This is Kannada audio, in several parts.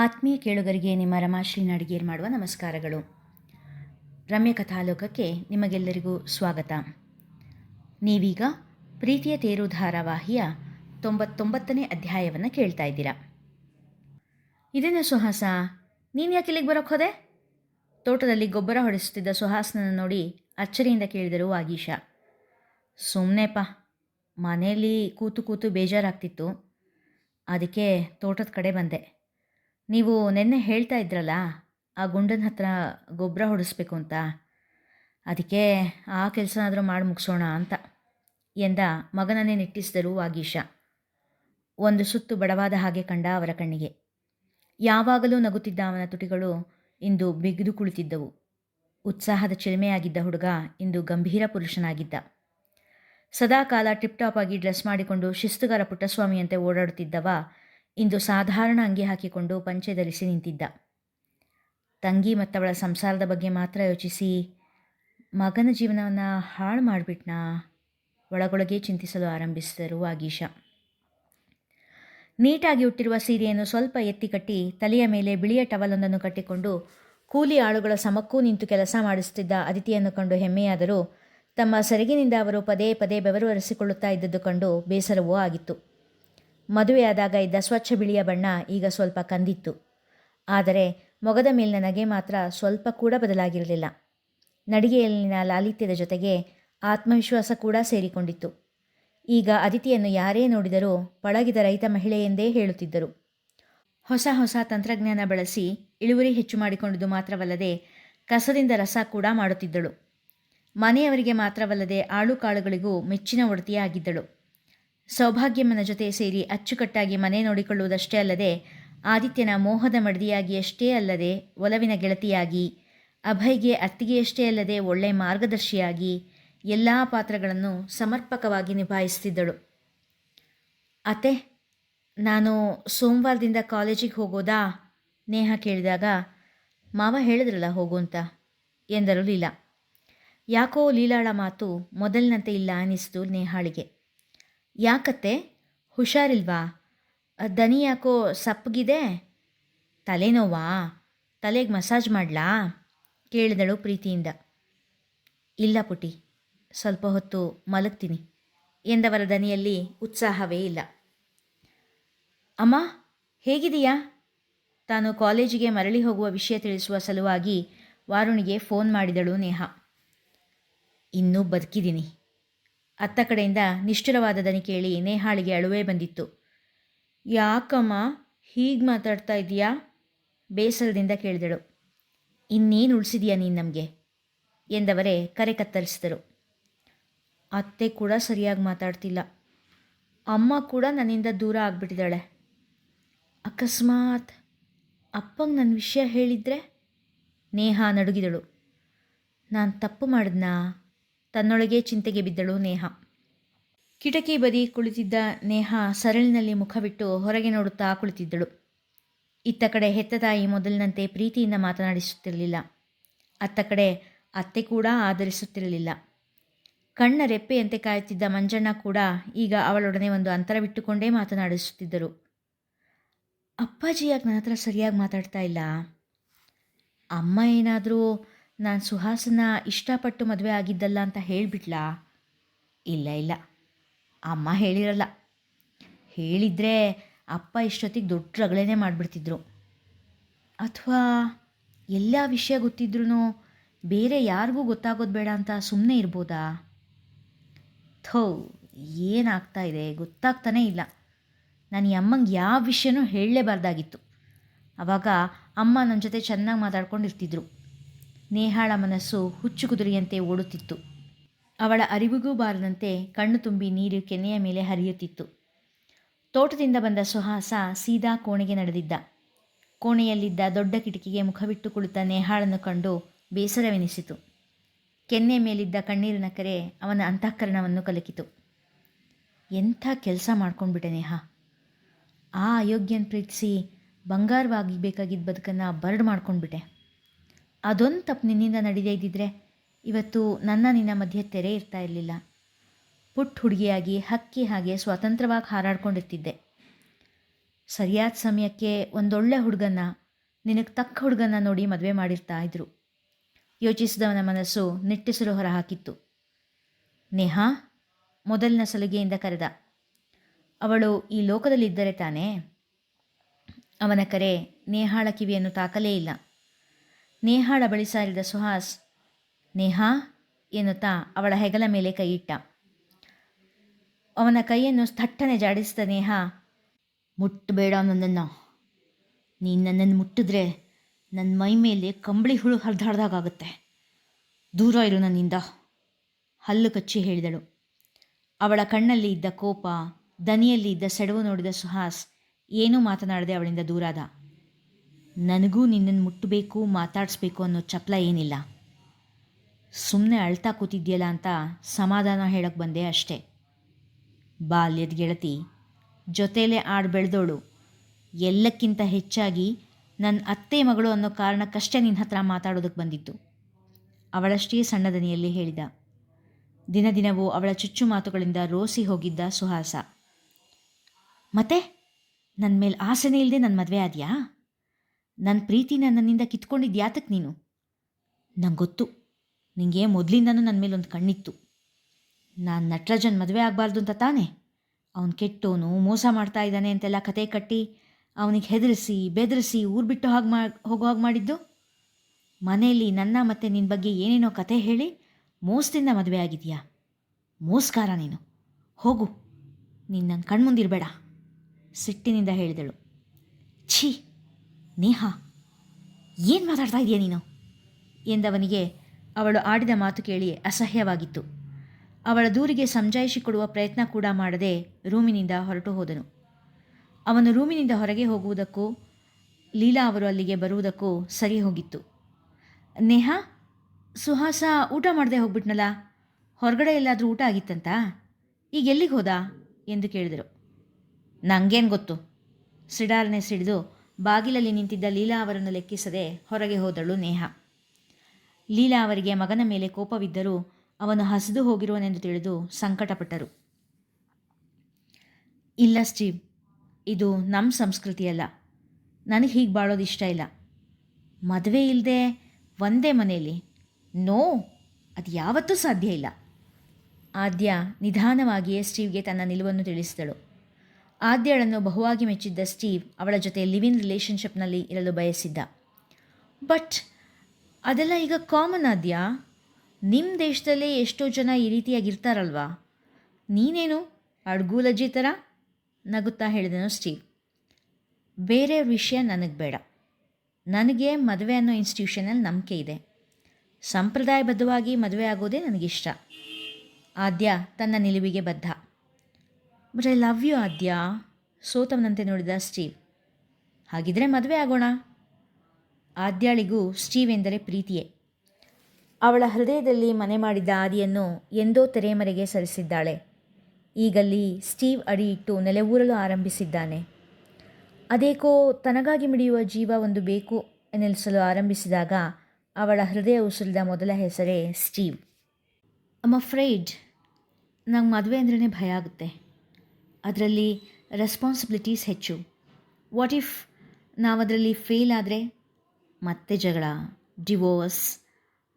ಆತ್ಮೀಯ ಕೇಳುಗರಿಗೆ ನಿಮ್ಮ ರಮಾಶ್ರೀ ನಡಿಗೇರ್ ಮಾಡುವ ನಮಸ್ಕಾರಗಳು. ರಮ್ಯ ಕಥಾಲೋಕಕ್ಕೆ ನಿಮಗೆಲ್ಲರಿಗೂ ಸ್ವಾಗತ. ನೀವೀಗ ಪ್ರೀತಿಯ ತೇರು ಧಾರಾವಾಹಿಯ ತೊಂಬತ್ತೊಂಬತ್ತನೇ ಅಧ್ಯಾಯವನ್ನು ಕೇಳ್ತಾ ಇದ್ದೀರಾ. ಇದೇನು ಸುಹಾಸ, ನೀನು ಯಾಕೆ ಇಲ್ಲಿಗೆ ಬರೋಕ್ಕೆ ಹೋದೆ? ತೋಟದಲ್ಲಿ ಗೊಬ್ಬರ ಹೊಡೆಸುತ್ತಿದ್ದ ಸುಹಾಸನನ್ನು ನೋಡಿ ಅಚ್ಚರಿಯಿಂದ ಕೇಳಿದರು ವಾಗೀಶ. ಸುಮ್ಮನೆಪ್ಪ ಮನೆಯಲ್ಲಿ ಕೂತು ಕೂತು ಬೇಜಾರಾಗ್ತಿತ್ತು. ಅದಕ್ಕೆ ತೋಟದ ಕಡೆ ಬಂದೆ. ನೀವು ನಿನ್ನೆ ಹೇಳ್ತಾ ಇದ್ರಲ್ಲ, ಆ ಗುಂಡನ ಹತ್ರ ಗೊಬ್ಬರ ಹೊಡಿಸ್ಬೇಕು ಅಂತ. ಅದಕ್ಕೆ ಆ ಕೆಲಸನಾದರೂ ಮಾಡಿ ಮುಗಿಸೋಣ ಅಂತ ಎಂದ ಮಗನನ್ನೇ ನಿಟ್ಟಿಸಿದರು ವಾಗೀಶ. ಒಂದು ಸುತ್ತು ಬಡವಾದ ಹಾಗೆ ಕಂಡ ಅವರ ಕಣ್ಣಿಗೆ. ಯಾವಾಗಲೂ ನಗುತ್ತಿದ್ದ ಅವನ ತುಟಿಗಳು ಇಂದು ಬಿಗಿದು ಕುಳಿತಿದ್ದವು. ಉತ್ಸಾಹದ ಚಿಲುಮೆಯಾಗಿದ್ದ ಹುಡುಗ ಇಂದು ಗಂಭೀರ ಪುರುಷನಾಗಿದ್ದ. ಸದಾಕಾಲ ಟಿಪ್ ಟಾಪ್ ಆಗಿ ಡ್ರೆಸ್ ಮಾಡಿಕೊಂಡು ಶಿಸ್ತುಗಾರ ಪುಟ್ಟಸ್ವಾಮಿಯಂತೆ ಓಡಾಡುತ್ತಿದ್ದವ ಇಂದು ಸಾಧಾರಣ ಅಂಗಿ ಹಾಕಿಕೊಂಡು ಪಂಚೆ ಧರಿಸಿ ನಿಂತಿದ್ದ. ತಂಗಿ ಮತ್ತವಳ ಸಂಸಾರದ ಬಗ್ಗೆ ಮಾತ್ರ ಯೋಚಿಸಿ, ಮಗನ ಜೀವನವನ್ನು ಹಾಳು ಮಾಡಿಬಿಟ್ನಾ? ಒಳಗೊಳಗೆ ಚಿಂತಿಸಲು ಆರಂಭಿಸಿದರು ಆಗೀಶ. ನೀಟಾಗಿ ಉಟ್ಟಿರುವ ಸೀರೆಯನ್ನು ಸ್ವಲ್ಪ ಎತ್ತಿ ಕಟ್ಟಿ ತಲೆಯ ಮೇಲೆ ಬಿಳಿಯ ಟವಲೊಂದನ್ನು ಕಟ್ಟಿಕೊಂಡು ಕೂಲಿ ಆಳುಗಳ ಸಮಕ್ಕೂ ನಿಂತು ಕೆಲಸ ಮಾಡಿಸುತ್ತಿದ್ದ ಅದಿತಿಯನ್ನು ಕಂಡು ಹೆಮ್ಮೆಯಾದರೂ ತಮ್ಮ ಸೆರಗಿನಿಂದ ಅವರು ಪದೇ ಪದೇ ಬೆವರು ಒರೆಸಿಕೊಳ್ಳುತ್ತಾ ಇದ್ದದ್ದು ಕಂಡು ಬೇಸರವೂ ಆಗಿತ್ತು. ಮದುವೆಯಾದಾಗ ಇದ್ದ ಸ್ವಚ್ಛ ಬಿಳಿಯ ಬಣ್ಣ ಈಗ ಸ್ವಲ್ಪ ಕಂದಿತ್ತು. ಆದರೆ ಮೊಗದ ಮೇಲಿನ ನಗೆ ಮಾತ್ರ ಸ್ವಲ್ಪ ಕೂಡ ಬದಲಾಗಿರಲಿಲ್ಲ. ನಡಿಗೆಯಲ್ಲಿನ ಲಾಲಿತ್ಯದ ಜೊತೆಗೆ ಆತ್ಮವಿಶ್ವಾಸ ಕೂಡ ಸೇರಿಕೊಂಡಿತ್ತು. ಈಗ ಅದಿತಿಯನ್ನು ಯಾರೇ ನೋಡಿದರೂ ಪಳಗಿದ ರೈತ ಮಹಿಳೆ ಎಂದೇ ಹೇಳುತ್ತಿದ್ದರು. ಹೊಸ ಹೊಸ ತಂತ್ರಜ್ಞಾನ ಬಳಸಿ ಇಳುವರಿ ಹೆಚ್ಚು ಮಾಡಿಕೊಂಡುದು ಮಾತ್ರವಲ್ಲದೆ ಕಸದಿಂದ ರಸ ಕೂಡ ಮಾಡುತ್ತಿದ್ದಳು. ಮನೆಯವರಿಗೆ ಮಾತ್ರವಲ್ಲದೆ ಆಳು ಕಾಳುಗಳಿಗೂ ಮೆಚ್ಚಿನ ಒಡತಿಯಾಗಿದ್ದಳು. ಸೌಭಾಗ್ಯಮ್ಮನ ಜೊತೆ ಸೇರಿ ಅಚ್ಚುಕಟ್ಟಾಗಿ ಮನೆ ನೋಡಿಕೊಳ್ಳುವುದಷ್ಟೇ ಅಲ್ಲದೆ, ಆದಿತ್ಯನ ಮೋಹದ ಮಡದಿಯಾಗಿ ಅಷ್ಟೇ ಅಲ್ಲದೆ ಒಲವಿನ ಗೆಳತಿಯಾಗಿ, ಅಭಯ್ಗೆ ಅತ್ತಿಗೆಯಷ್ಟೇ ಅಲ್ಲದೆ ಒಳ್ಳೆ ಮಾರ್ಗದರ್ಶಿಯಾಗಿ ಎಲ್ಲ ಪಾತ್ರಗಳನ್ನು ಸಮರ್ಪಕವಾಗಿ ನಿಭಾಯಿಸುತ್ತಿದ್ದಳು. ಅತೆ ನಾನು ಸೋಮವಾರದಿಂದ ಕಾಲೇಜಿಗೆ ಹೋಗೋದಾ? ನೇಹ ಕೇಳಿದಾಗ, ಮಾವ ಹೇಳಿದ್ರಲ್ಲ ಹೋಗು ಅಂತ ಎಂದರು ಲೀಲಾ. ಯಾಕೋ ಲೀಲಾಳ ಮಾತು ಮೊದಲಿನಂತೆ ಇಲ್ಲ ಅನ್ನಿಸ್ತು ನೇಹಾಳಿಗೆ. ಯಾಕತ್ತೆ? ಹುಷಾರಿಲ್ವಾ? ದನಿ ಯಾಕೋ ಸಪ್ಪಗಿದೆ? ತಲೆನೋವಾ? ತಲೆಗೆ ಮಸಾಜ್ ಮಾಡಲಾ? ಕೇಳಿದಳು ಪ್ರೀತಿಯಿಂದ. ಇಲ್ಲ ಪುಟಿ, ಸ್ವಲ್ಪ ಹೊತ್ತು ಮಲಗ್ತೀನಿ ಎಂದವರ ದನಿಯಲ್ಲಿ ಉತ್ಸಾಹವೇ ಇಲ್ಲ. ಅಮ್ಮ ಹೇಗಿದೆಯಾ ತಾನು ಕಾಲೇಜಿಗೆ ಮರಳಿ ಹೋಗುವ ವಿಷಯ ತಿಳಿಸುವ ಸಲುವಾಗಿ ವಾರುಣಿಗೆ ಫೋನ್ ಮಾಡಿದಳು ನೇಹಾ. ಇನ್ನೂ ಬದುಕಿದ್ದೀನಿ. ಅತ್ತ ಕಡೆಯಿಂದ ನಿಷ್ಠುರವಾದ ದನಿ ಕೇಳಿ ನೇಹಾಳಿಗೆ ಅಳುವೆ ಬಂದಿತ್ತು. ಯಾಕಮ್ಮ, ಹೀಗೆ ಮಾತಾಡ್ತಾ ಇದೀಯಾ ಬೇಸರದಿಂದ ಕೇಳಿದಳು. ಇನ್ನೇನು ಉಳಿಸಿದೀಯಾ ನೀನು ನಮಗೆ? ಎಂದವರೇ ಕರೆ ಕತ್ತರಿಸಿದರು. ಅತ್ತೆ ಕೂಡ ಸರಿಯಾಗಿ ಮಾತಾಡ್ತಿಲ್ಲ. ಅಮ್ಮ ಕೂಡ ನನ್ನಿಂದ ದೂರ ಆಗಿಬಿಟ್ಟಿದ್ದಾಳೆ. ಅಕಸ್ಮಾತ್ ಅಪ್ಪಂಗೆ ನನ್ನ ವಿಷಯ ಹೇಳಿದರೆ? ನೇಹಾ ನಡುಗಿದಳು. ನಾನು ತಪ್ಪು ಮಾಡಿದ್ನಾ? ತನ್ನೊಳಗೆ ಚಿಂತೆಗೆ ಬಿದ್ದಳು ನೇಹ. ಕಿಟಕಿ ಬದಿ ಕುಳಿತಿದ್ದ ನೇಹ ಸರಳಿನಲ್ಲಿ ಮುಖವಿಟ್ಟು ಹೊರಗೆ ನೋಡುತ್ತಾ ಕುಳಿತಿದ್ದಳು. ಇತ್ತ ಕಡೆ ಹೆತ್ತ ತಾಯಿ ಮೊದಲಿನಂತೆ ಪ್ರೀತಿಯಿಂದ ಮಾತನಾಡಿಸುತ್ತಿರಲಿಲ್ಲ. ಅತ್ತ ಕಡೆ ಅತ್ತೆ ಕೂಡ ಆಧರಿಸುತ್ತಿರಲಿಲ್ಲ ಕಣ್ಣ ರೆಪ್ಪೆಯಂತೆ ಕಾಯುತ್ತಿದ್ದ ಮಂಜಣ್ಣ ಕೂಡ ಈಗ ಅವಳೊಡನೆ ಒಂದು ಅಂತರವಿಟ್ಟುಕೊಂಡೇ ಮಾತನಾಡಿಸುತ್ತಿದ್ದರು. ಅಪ್ಪಾಜಿಯಾಗಿ ನನ್ನ ಹತ್ರ ಸರಿಯಾಗಿ ಮಾತಾಡ್ತಾ ಇಲ್ಲ. ಅಮ್ಮ ಏನಾದರೂ ನಾನು ಸುಹಾಸನ ಇಷ್ಟಪಟ್ಟು ಮದುವೆ ಆಗಿದ್ದಲ್ಲ ಅಂತ ಹೇಳಿಬಿಟ್ಲಾ? ಇಲ್ಲ ಇಲ್ಲ. ಅಮ್ಮ ಹೇಳಿರಲ್ಲ. ಹೇಳಿದರೆ ಅಪ್ಪ ಇಷ್ಟೊತ್ತಿಗೆ ದೊಡ್ಡ ರಗಳೇ ಮಾಡಿಬಿಡ್ತಿದ್ರು. ಅಥವಾ ಎಲ್ಲ ವಿಷಯ ಗೊತ್ತಿದ್ರೂ ಬೇರೆ ಯಾರಿಗೂ ಗೊತ್ತಾಗೋದು ಬೇಡ ಅಂತ ಸುಮ್ಮನೆ ಇರ್ಬೋದಾ? ಥೋ, ಏನಾಗ್ತಾ ಇದೆ ಗೊತ್ತಾಗ್ತಾನೇ ಇಲ್ಲ. ನಾನು ಈ ಅಮ್ಮಂಗೆ ಯಾವ ವಿಷಯನೂ ಹೇಳಲೇಬಾರ್ದಾಗಿತ್ತು. ಆವಾಗ ಅಮ್ಮ ನನ್ನ ಜೊತೆ ಚೆನ್ನಾಗಿ ಮಾತಾಡ್ಕೊಂಡಿರ್ತಿದ್ರು. ನೇಹಾಳ ಮನಸ್ಸು ಹುಚ್ಚು ಕುದುರೆಯಂತೆ ಓಡುತ್ತಿತ್ತು. ಅವಳ ಅರಿವಿಗೂ ಬಾರದಂತೆ ಕಣ್ಣು ತುಂಬಿ ನೀರು ಕೆನೆಯ ಮೇಲೆ ಹರಿಯುತ್ತಿತ್ತು. ತೋಟದಿಂದ ಬಂದ ಸುಹಾಸ ಸೀದಾ ಕೋಣೆಗೆ ನಡೆದಿದ್ದ. ಕೋಣೆಯಲ್ಲಿದ್ದ ದೊಡ್ಡ ಕಿಟಕಿಗೆ ಮುಖವಿಟ್ಟು ಕುಳಿತ ನೇಹಾಳನ್ನು ಕಂಡು ಬೇಸರವೆನಿಸಿತು. ಕೆನ್ನೆ ಮೇಲಿದ್ದ ಕಣ್ಣೀರಿನ ಕರೆ ಅವನ ಅಂತಃಕರಣವನ್ನು ಕಲಕಿತು. ಎಂಥ ಕೆಲಸ ಮಾಡ್ಕೊಂಡ್ಬಿಟ್ಟೆ ನೇಹ? ಆ ಅಯೋಗ್ಯನ ಪ್ರೀತಿಸಿ ಬಂಗಾರವಾಗಿ ಬೇಕಾಗಿದ್ದ ಬದುಕನ್ನು ಬರಡು ಮಾಡ್ಕೊಂಡ್ಬಿಟ್ಟೆ. ಅದೊಂದು ತಪ್ಪು ನಿನ್ನಿಂದ ನಡೀದೇ ಇದ್ದಿದ್ರೆ ಇವತ್ತು ನನ್ನ ನಿನ್ನ ಮಧ್ಯೆ ತೆರೆ ಇರ್ತಾ ಇರಲಿಲ್ಲ. ಪುಟ್ಟ ಹುಡುಗಿಯಾಗಿ, ಹಕ್ಕಿ ಹಾಗೆ ಸ್ವತಂತ್ರವಾಗಿ ಹಾರಾಡ್ಕೊಂಡಿರ್ತಿದ್ದೆ. ಸರಿಯಾದ ಸಮಯಕ್ಕೆ ಒಂದೊಳ್ಳೆ ಹುಡುಗನ್ನ, ನಿನಗೆ ತಕ್ಕ ಹುಡುಗನ್ನ ನೋಡಿ ಮದುವೆ ಮಾಡಿರ್ತಾ ಇದ್ರು. ಯೋಚಿಸಿದವನ ಮನಸ್ಸು ನಿಟ್ಟಿಸಲು ಹೊರಹಾಕಿತ್ತು ನೇಹಾ, ಮೊದಲಿನ ಸಲುಗೆಯಿಂದ ಕರೆದ. ಅವಳು ಈ ಲೋಕದಲ್ಲಿದ್ದರೆ ತಾನೇ? ಅವನ ಕರೆ ನೇಹಾಳ ಕಿವಿಯನ್ನು ತಾಕಲೇ ಇಲ್ಲ. ನೇಹಾಳ ಬಳಿ ಸಾರಿದ ಸುಹಾಸ್, ನೇಹಾ, ಎನ್ನುತ್ತಾ ಅವಳ ಹೆಗಲ ಮೇಲೆ ಕೈಯಿಟ್ಟ. ಅವನ ಕೈಯನ್ನು ಥಟ್ಟನೆ ಜಾಡಿಸಿದ ನೇಹ, ಮುಟ್ಟಬೇಡ ನನ್ನನ್ನು. ನೀನು ನನ್ನನ್ನು ಮುಟ್ಟಿದ್ರೆ ನನ್ನ ಮೈ ಮೇಲೆ ಕಂಬಳಿ ಹುಳು ಹರಿದಾಡ್ದಾಗುತ್ತೆ ದೂರ ಇರು ನನ್ನಿಂದ, ಹಲ್ಲು ಕಚ್ಚಿ ಹೇಳಿದಳು. ಅವಳ ಕಣ್ಣಲ್ಲಿ ಇದ್ದ ಕೋಪ, ದನಿಯಲ್ಲಿ ಇದ್ದ ಸೆಡವು ನೋಡಿದ ಸುಹಾಸ್, ಏನೂ ಮಾತನಾಡದೆ ಅವಳಿಂದ ದೂರಾದ. ನನಗೂ ನಿನ್ನನ್ನು ಮುಟ್ಟಬೇಕು, ಮಾತಾಡಿಸ್ಬೇಕು ಅನ್ನೋ ಚಪಲ ಏನಿಲ್ಲ. ಸುಮ್ಮನೆ ಅಳ್ತಾ ಕೂತಿದ್ಯಲ್ಲ ಅಂತ ಸಮಾಧಾನ ಹೇಳಕ್ಕೆ ಬಂದೆ ಅಷ್ಟೇ. ಬಾಲ್ಯದ ಗೆಳತಿ, ಜೊತೆಲೆ ಆಡು ಬೆಳೆದೋಳು. ಎಲ್ಲಕ್ಕಿಂತ ಹೆಚ್ಚಾಗಿ ನನ್ನ ಅತ್ತೆ ಮಗಳು ಅನ್ನೋ ಕಾರಣಕ್ಕಷ್ಟೇ ನಿನ್ನ ಹತ್ರ ಮಾತಾಡೋದಕ್ಕೆ ಬಂದಿದ್ದು. ಅವಳಷ್ಟೇ ಸಣ್ಣದನಿಯಲ್ಲಿ ಹೇಳಿದ. ದಿನ ದಿನವೂ ಅವಳ ಚುಚ್ಚು ಮಾತುಗಳಿಂದ ರೋಸಿ ಹೋಗಿದ್ದ ಸುಹಾಸ. ಮತ್ತೆ? ನನ್ನ ಮೇಲೆ ಆಸೆನೇ ಇಲ್ಲದೆ ನನ್ನ ಮದುವೆ ಆದ್ಯಾ? ನನ್ನ ಪ್ರೀತಿನ ನನ್ನಿಂದ ಕಿತ್ಕೊಂಡಿದ್ದು ಯಾತಕ್ಕೆ ನೀನು? ನಂಗೆ ಗೊತ್ತು ನಿಂಗೆ ಮೊದಲಿಂದನೂ ನನ್ನ ಮೇಲೆ ಒಂದು ಕಣ್ಣಿತ್ತು. ನಾನು ನಟರಾಜನ್ ಮದುವೆ ಆಗಬಾರ್ದು ಅಂತ ತಾನೇ? ಅವನು ಕೆಟ್ಟೋನು ಮೋಸ ಮಾಡ್ತಾ ಇದ್ದಾನೆ ಅಂತೆಲ್ಲ ಕತೆ ಕಟ್ಟಿ ಅವನಿಗೆ ಹೆದರಿಸಿ, ಬೆದರಿಸಿ ಊರು ಬಿಟ್ಟು ಹಾಗೆ ಮಾ ಹೋಗೋ, ಹಾಗೆ ಮಾಡಿದ್ದು? ಮನೆಯಲ್ಲಿ ನನ್ನ ಮತ್ತು ನಿನ್ನ ಬಗ್ಗೆ ಏನೇನೋ ಕತೆ ಹೇಳಿ ಮೋಸದಿಂದ ಮದುವೆ ಆಗಿದೆಯಾ? ಮೋಸ್ಕಾರ ನೀನು. ಹೋಗು. ನೀನು ನನ್ನ ಕಣ್ಮುಂದಿರಬೇಡ. ಸಿಟ್ಟಿನಿಂದ ಹೇಳಿದಳು. ಛೀ. ನೇಹಾ, ಏನು ಮಾತಾಡ್ತಾ ಇದೆಯಾ ನೀನು? ಎಂದವನಿಗೆ ಅವಳು ಆಡಿದ ಮಾತು ಕೇಳಿ ಅಸಹ್ಯವಾಗಿತ್ತು. ಅವಳ ದೂರಿಗೆ ಸಂಜಾಯಿಸಿಕೊಡುವ ಪ್ರಯತ್ನ ಕೂಡ ಮಾಡದೆ ರೂಮಿನಿಂದ ಹೊರಟು ಹೋದನು. ಅವನು ರೂಮಿನಿಂದ ಹೊರಗೆ ಹೋಗುವುದಕ್ಕೂ, ಲೀಲಾ ಅವರು ಅಲ್ಲಿಗೆ ಬರುವುದಕ್ಕೂ ಸರಿ ಹೋಗಿತ್ತು. ನೇಹಾ, ಸುಹಾಸ ಊಟ ಮಾಡದೆ ಹೋಗ್ಬಿಟ್ನಲ್ಲ? ಹೊರಗಡೆ ಎಲ್ಲಾದರೂ ಊಟ ಆಗಿತ್ತಂತ? ಈಗ ಎಲ್ಲಿಗೆ ಹೋದ? ಎಂದು ಕೇಳಿದರು. ನನಗೇನು ಗೊತ್ತು? ಸಿಡಾರನೆ ಸಿಡಿದು ಬಾಗಿಲಲ್ಲಿ ನಿಂತಿದ್ದ ಲೀಲಾ ಅವರನ್ನು ಲೆಕ್ಕಿಸದೆ ಹೊರಗೆ ಹೋದಳು ನೇಹ. ಲೀಲಾ ಅವರಿಗೆ ಮಗನ ಮೇಲೆ ಕೋಪವಿದ್ದರೂ ಅವನು ಹಸಿದು ಹೋಗಿರುವನೆಂದು ತಿಳಿದು ಸಂಕಟಪಟ್ಟರು. ಇಲ್ಲ ಸ್ಟೀವ್, ಇದು ನಮ್ಮ ಸಂಸ್ಕೃತಿಯಲ್ಲ. ನನಗೆ ಹೀಗೆ ಬಾಳೋದು ಇಷ್ಟ ಇಲ್ಲ. ಮದುವೆ ಇಲ್ಲದೆ ಒಂದೇ ಮನೆಯಲ್ಲಿ ನೋ, ಅದು ಯಾವತ್ತೂ ಸಾಧ್ಯ ಇಲ್ಲ. ಆದ್ಯ ನಿಧಾನವಾಗಿಯೇ ಸ್ಟೀವ್ಗೆ ತನ್ನ ನಿಲುವನ್ನು ತಿಳಿಸಿದಳು. ಆದ್ಯಳನ್ನು ಬಹುವಾಗಿ ಮೆಚ್ಚಿದ್ದ ಸ್ಟೀವ್ ಅವಳ ಜೊತೆ ಲಿವ್ ಇನ್ ರಿಲೇಷನ್ಶಿಪ್ನಲ್ಲಿ ಇರಲು ಬಯಸಿದ್ದ. ಬಟ್ ಅದೆಲ್ಲ ಈಗ ಕಾಮನ್ ಆದ್ಯಾ? ನಿಮ್ಮ ದೇಶದಲ್ಲೇ ಎಷ್ಟೋ ಜನ ಈ ರೀತಿಯಾಗಿರ್ತಾರಲ್ವಾ? ನೀನೇನು ಅಡ್ಗೂಲಜ್ಜಿ ಥರ ನಗುತ್ತಾ ಹೇಳಿದನು ಸ್ಟೀವ್. ಬೇರೆ ವಿಷಯ ನನಗೆ ಬೇಡ. ನನಗೆ ಮದುವೆ ಅನ್ನೋ ಇನ್ಸ್ಟಿಟ್ಯೂಷನಲ್ಲಿ ನಂಬಿಕೆ ಇದೆ. ಸಂಪ್ರದಾಯಬದ್ಧವಾಗಿ ಮದುವೆ ಆಗೋದೇ ನನಗಿಷ್ಟ. ಆದ್ಯ ತನ್ನ ನಿಲುವಿಗೆ ಬದ್ಧ. But I love you Aadya ಸೋತವನಂತೆ ನೋಡಿದ ಸ್ಟೀವ್. ಹಾಗಿದ್ರೆ ಮದುವೆ ಆಗೋಣ? ಆದ್ಯಾಳಿಗೂ ಸ್ಟೀವ್ ಎಂದರೆ ಪ್ರೀತಿಯೇ. ಅವಳ ಹೃದಯದಲ್ಲಿ ಮನೆ ಮಾಡಿದ್ದ ಆದಿಯನ್ನು ಎಂದೋ ತೆರೆಮರೆಗೆ ಸರಿಸಿದ್ದಾಳೆ. ಈಗಲ್ಲಿ ಸ್ಟೀವ್ ಅಡಿ ಇಟ್ಟು ನೆಲೆಯೂರಲು ಆರಂಭಿಸಿದ್ದಾನೆ. ಅದೇಕೋ ತನಗಾಗಿ ಮಿಡಿಯುವ ಜೀವ ಒಂದು ಬೇಕು ಎನ್ನಿಸಲು ಆರಂಭಿಸಿದಾಗ ಅವಳ ಹೃದಯ ಉಸಿರಿದ ಮೊದಲ ಹೆಸರೇ ಸ್ಟೀವ್. ಅಮ್ಮ ಫ್ರೈಡ್ ನಂಗೆ ಮದುವೆ ಅಂದ್ರೇ ಭಯ ಆಗುತ್ತೆ. ಅದರಲ್ಲಿ ರೆಸ್ಪಾನ್ಸಿಬಿಲಿಟೀಸ್ ಹೆಚ್ಚು. ವಾಟ್ ಇಫ್ ನಾವು ಅದರಲ್ಲಿ ಫೇಲ್ ಆದರೆ ಮತ್ತೆ ಜಗಳ ಡಿವೋರ್ಸ್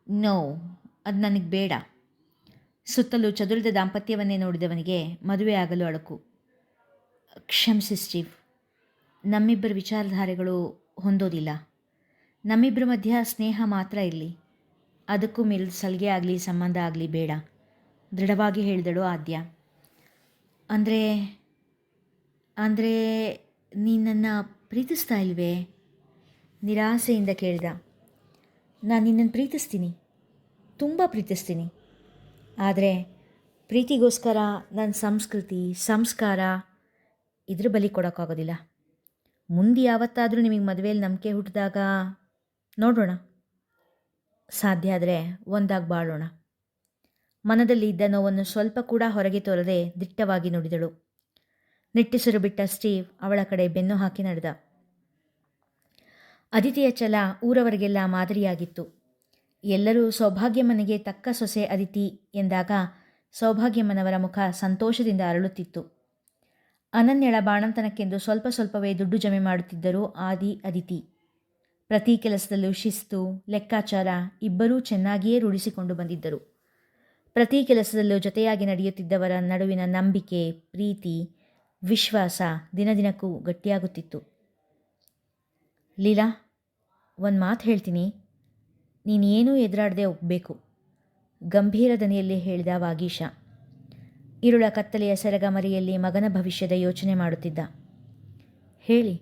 ನೋ ಅದು ನನಗೆ ಬೇಡ. ಸುತ್ತಲೂ ಚದುರಿದ ದಾಂಪತ್ಯವನ್ನೇ ನೋಡಿದವನಿಗೆ ಮದುವೆ ಆಗಲು ಅಳಕು. ಕ್ಷಮಿಸಿ ಸ್ಟೀವ್. ನಮ್ಮಿಬ್ಬರ ವಿಚಾರಧಾರೆಗಳು ಹೊಂದೋದಿಲ್ಲ. ನಮ್ಮಿಬ್ಬರ ಮಧ್ಯ ಸ್ನೇಹ ಮಾತ್ರ ಇರಲಿ. ಅದಕ್ಕೂ ಮೀರಿದ ಸಲಿಗೆ ಆಗಲಿ, ಸಂಬಂಧ ಆಗಲಿ ಬೇಡ. ದೃಢವಾಗಿ ಹೇಳಿದಳು ಆದ್ಯ. ಅಂದರೆ ಅಂದರೆ ನೀನನ್ನು ಪ್ರೀತಿಸ್ತಾ ಇಲ್ವೇ? ನಿರಾಸೆಯಿಂದ ಕೇಳಿದ. ನಾನು ನಿನ್ನನ್ನು ಪ್ರೀತಿಸ್ತೀನಿ. ತುಂಬ ಪ್ರೀತಿಸ್ತೀನಿ. ಆದರೆ ಪ್ರೀತಿಗೋಸ್ಕರ ನನ್ನ ಸಂಸ್ಕೃತಿ, ಸಂಸ್ಕಾರ ಇದ್ರ ಬಲಿ ಕೊಡೋಕ್ಕಾಗೋದಿಲ್ಲ. ಮುಂದೆ ಯಾವತ್ತಾದರೂ ನಿಮಗೆ ಮದುವೆಯಲ್ಲಿ ನಂಬಿಕೆ ಹುಟ್ಟಿದಾಗ ನೋಡೋಣ ಸಾಧ್ಯ ಆದರೆ ಒಂದಾಗಿ ಬಾಳೋಣ. ಮನದಲ್ಲಿ ಇದ್ದ ನೋವನ್ನು ಸ್ವಲ್ಪ ಕೂಡ ಹೊರಗೆ ತೋರದೆ ದಿಟ್ಟವಾಗಿ ನುಡಿದಳು. ನಿಟ್ಟಿಸಿರು ಬಿಟ್ಟ ಸ್ಟೀವ್ ಅವಳ ಕಡೆ ಬೆನ್ನು ಹಾಕಿ ನಡೆದ. ಅದಿತಿಯ ಛಲ ಊರವರಿಗೆಲ್ಲ ಮಾದರಿಯಾಗಿತ್ತು. ಎಲ್ಲರೂ ಸೌಭಾಗ್ಯಮ್ಮನಿಗೆ ತಕ್ಕ ಸೊಸೆ ಅದಿತಿ ಎಂದಾಗ ಸೌಭಾಗ್ಯಮ್ಮನವರ ಮುಖ ಸಂತೋಷದಿಂದ ಅರಳುತ್ತಿತ್ತು. ಅನನ್ಯಳ ಬಾಣಂತನಕ್ಕೆಂದು ಸ್ವಲ್ಪ ಸ್ವಲ್ಪವೇ ದುಡ್ಡು ಜಮೆ ಮಾಡುತ್ತಿದ್ದರು ಆದಿ ಅದಿತಿ ಪ್ರತಿ ಕೆಲಸದಲ್ಲೂ ಶಿಸ್ತು, ಲೆಕ್ಕಾಚಾರ ಇಬ್ಬರೂ ಚೆನ್ನಾಗಿಯೇ ರೂಢಿಸಿಕೊಂಡು ಬಂದಿದ್ದರು. ಪ್ರತಿ ಕೆಲಸದಲ್ಲೂ ಜೊತೆಯಾಗಿ ನಡೆಯುತ್ತಿದ್ದವರ ನಡುವಿನ ನಂಬಿಕೆ, ಪ್ರೀತಿ ವಿಶ್ವಾಸ ದಿನ ದಿನಕ್ಕೂ ಗಟ್ಟಿಯಾಗುತ್ತಿತ್ತು. ಲೀಲಾ, ಒಂದು ಮಾತು ಹೇಳ್ತೀನಿ. ನೀನೇನೂ ಎದುರಾಡದೆ ಒಪ್ಪಬೇಕು ಗಂಭೀರ ದನಿಯಲ್ಲಿ ಹೇಳಿದ ವಾಗೀಶ. ಇರುಳ ಕತ್ತಲೆಯ ಸೆರಗಮರಿಯಲ್ಲಿ ಮಗನ ಭವಿಷ್ಯದ ಯೋಚನೆ ಮಾಡುತ್ತಿದ್ದ. ಹೇಳಿ,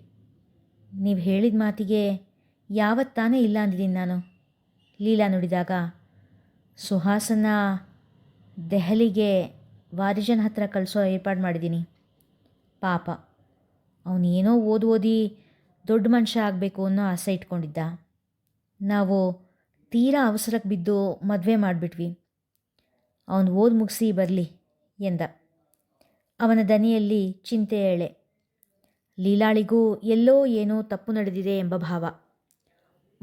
ನೀವು ಹೇಳಿದ ಮಾತಿಗೆ ಯಾವತ್ತಾನೇ ಇಲ್ಲ ಅಂದಿದ್ದೀನಿ ನಾನು? ಲೀಲಾ ನುಡಿದಾಗ, ಸುಹಾಸನ ದೆಹಲಿಗೆ ವಾರಿಜನ್ ಹತ್ರ ಕಳಿಸೋ ಏರ್ಪಾಡು ಮಾಡಿದ್ದೀನಿ ಪಾಪ. ಅವನೇನೋ ಓದಿ ಓದಿ ದೊಡ್ಡ ಮನುಷ್ಯ ಆಗಬೇಕು ಅನ್ನೋ ಆಸೆ ಇಟ್ಕೊಂಡಿದ್ದ. ನಾವು ತೀರಾ ಅವಸರಕ್ಕೆ ಬಿದ್ದು ಮದುವೆ ಮಾಡಿಬಿಟ್ವಿ. ಅವನು ಓದಿ ಮುಗಿಸಿ ಬರಲಿ ಎಂದ. ಅವನ ದನಿಯಲ್ಲಿ ಚಿಂತೆ ಎಳೆ. ಲೀಲಾಳಿಗೂ ಎಲ್ಲೋ ಏನೋ ತಪ್ಪು ನಡೆದಿದೆ ಎಂಬ ಭಾವ.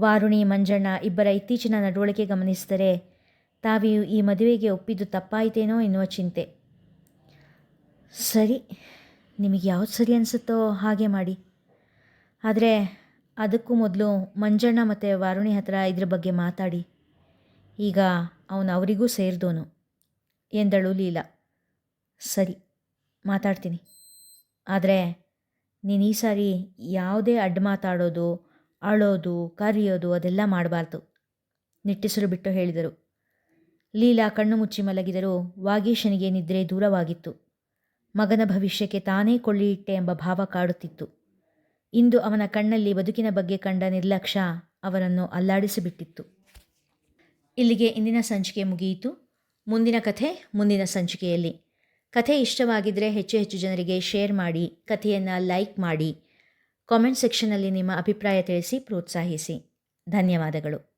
ವಾರುಣಿ, ಮಂಜಣ್ಣ ಇಬ್ಬರ ಇತ್ತೀಚಿನ ನಡವಳಿಕೆ ಗಮನಿಸಿದರೆ ತಾವಿಯು ಈ ಮದುವೆಗೆ ಒಪ್ಪಿದ್ದು ತಪ್ಪಾಯಿತೇನೋ ಎನ್ನುವ ಚಿಂತೆ. ಸರಿ ನಿಮಗೆ ಯಾವ್ದು ಸರಿ ಅನಿಸುತ್ತೋ ಹಾಗೆ ಮಾಡಿ. ಆದರೆ ಅದಕ್ಕೂ ಮೊದಲು ಮಂಜಣ್ಣ ಮತ್ತು ವಾರುಣಿ ಹತ್ರ ಇದ್ರ ಬಗ್ಗೆ ಮಾತಾಡಿ. ಈಗ ಅವನು ಅವರಿಗೂ ಸೇರಿದೋನು ಎಂದಳು ಲೀಲಾ. ಸರಿ, ಮಾತಾಡ್ತೀನಿ. ಆದರೆ ನೀನು ಈ ಸಾರಿ ಯಾವುದೇ ಅಡ್ಡ ಮಾತಾಡೋದು, ಅಳೋದು, ಕರೆಯೋದು ಅದೆಲ್ಲ ಮಾಡಬಾರ್ದು, ನಿಟ್ಟಿಸರು ಬಿಟ್ಟು ಹೇಳಿದರು. ಲೀಲಾ ಕಣ್ಣು ಮುಚ್ಚಿ ಮಲಗಿದರೂ ವಾಗೀಶನಿಗೆ ನಿದ್ರೆ ದೂರವಾಗಿತ್ತು. ಮಗನ ಭವಿಷ್ಯಕ್ಕೆ ತಾನೇ ಕೊಳ್ಳಿಯಿಟ್ಟೆ ಎಂಬ ಭಾವ ಕಾಡುತ್ತಿತ್ತು. ಇಂದು ಅವನ ಕಣ್ಣಲ್ಲಿ ಬದುಕಿನ ಬಗ್ಗೆ ಕಂಡ ನಿರ್ಲಕ್ಷ್ಯ ಅವನನ್ನು ಅಲ್ಲಾಡಿಸಿಬಿಟ್ಟಿತ್ತು. ಇಲ್ಲಿಗೆ ಇಂದಿನ ಸಂಚಿಕೆ ಮುಗಿಯಿತು. ಮುಂದಿನ ಕಥೆ ಮುಂದಿನ ಸಂಚಿಕೆಯಲ್ಲಿ. ಕಥೆ ಇಷ್ಟವಾಗಿದ್ದರೆ ಹೆಚ್ಚು ಹೆಚ್ಚು ಜನರಿಗೆ ಶೇರ್ ಮಾಡಿ, ಕಥೆಯನ್ನು ಲೈಕ್ ಮಾಡಿ, ಕಾಮೆಂಟ್ ಸೆಕ್ಷನ್ನಲ್ಲಿ ನಿಮ್ಮ ಅಭಿಪ್ರಾಯ ತಿಳಿಸಿ ಪ್ರೋತ್ಸಾಹಿಸಿ. ಧನ್ಯವಾದಗಳು.